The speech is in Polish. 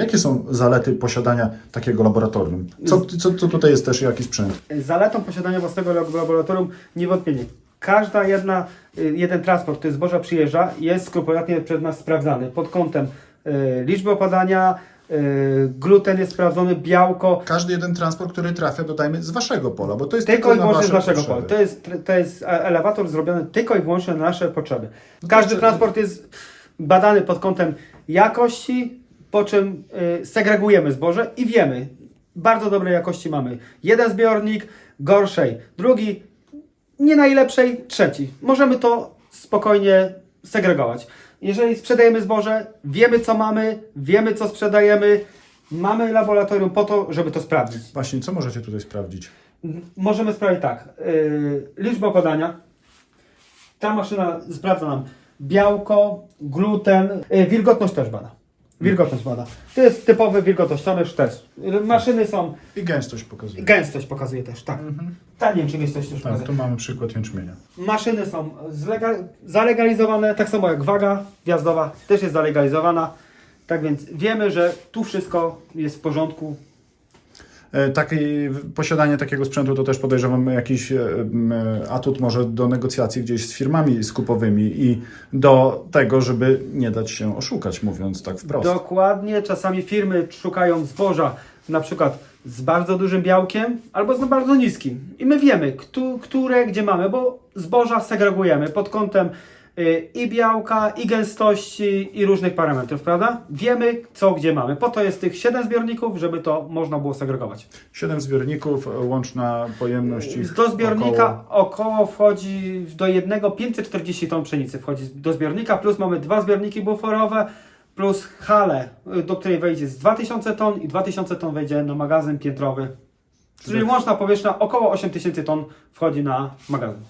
Jakie są zalety posiadania takiego laboratorium? Co, co, co tutaj jest też, jaki sprzęt? Zaletą posiadania własnego lab- laboratorium niewątpliwie każda jedna, y, jeden transport, który zboża przyjeżdża, jest skrupulatnie przez nas sprawdzany pod kątem y, liczby opadania, y, gluten jest sprawdzony, białko, Każdy jeden transport, który trafia, dodajmy, z waszego pola, bo to jest tylko i na wyłącznie z naszego pola. To jest, to jest e- elewator zrobiony tylko i wyłącznie na nasze potrzeby. Każdy to- transport jest badany pod kątem jakości, po czym y, segregujemy zboże i wiemy, bardzo dobrej jakości mamy. Jeden zbiornik, gorszej, drugi, nie najlepszej, trzeci. Możemy to spokojnie segregować. Jeżeli sprzedajemy zboże, wiemy co mamy, wiemy co sprzedajemy, mamy laboratorium po to, żeby to sprawdzić. Właśnie, co możecie tutaj sprawdzić? Możemy sprawdzić tak. Yy, liczba podania. Ta maszyna sprawdza nam białko, gluten, yy, wilgotność też bada. Wilgotność bada. To jest typowy wilgotnościomierz też. Maszyny są, I gęstość pokazuje. gęstość pokazuje też, tak. Ta nie wiem, czy gęstość też Tak, pokazuje. tu mamy przykład jęczmienia. Maszyny są zlega- zalegalizowane, tak samo jak waga wjazdowa też jest zalegalizowana. Tak więc wiemy, że tu wszystko jest w porządku. E, Taki, posiadanie takiego sprzętu to też podejrzewam jakiś e, m, atut może do negocjacji gdzieś z firmami skupowymi i do tego, żeby nie dać się oszukać, mówiąc tak wprost. Dokładnie, czasami firmy szukają zboża na przykład z bardzo dużym białkiem albo z bardzo niskim. I my wiemy, któ- które gdzie mamy, bo zboża segregujemy pod kątem i białka, i gęstości, i różnych parametrów, prawda? Wiemy, co gdzie mamy. Po to jest tych 7 zbiorników, żeby to można było segregować. Siedem zbiorników, e, łączna pojemność ich Do zbiornika około- około, wchodzi do jednego 540 ton pszenicy wchodzi do zbiornika, plus mamy dwa zbiorniki buforowe, plus halę, y, do której wejdzie z 2000 ton i 2000 ton wejdzie na magazyn piętrowy. Czyli łączna powierzchnia około 8000 ton wchodzi na magazyn.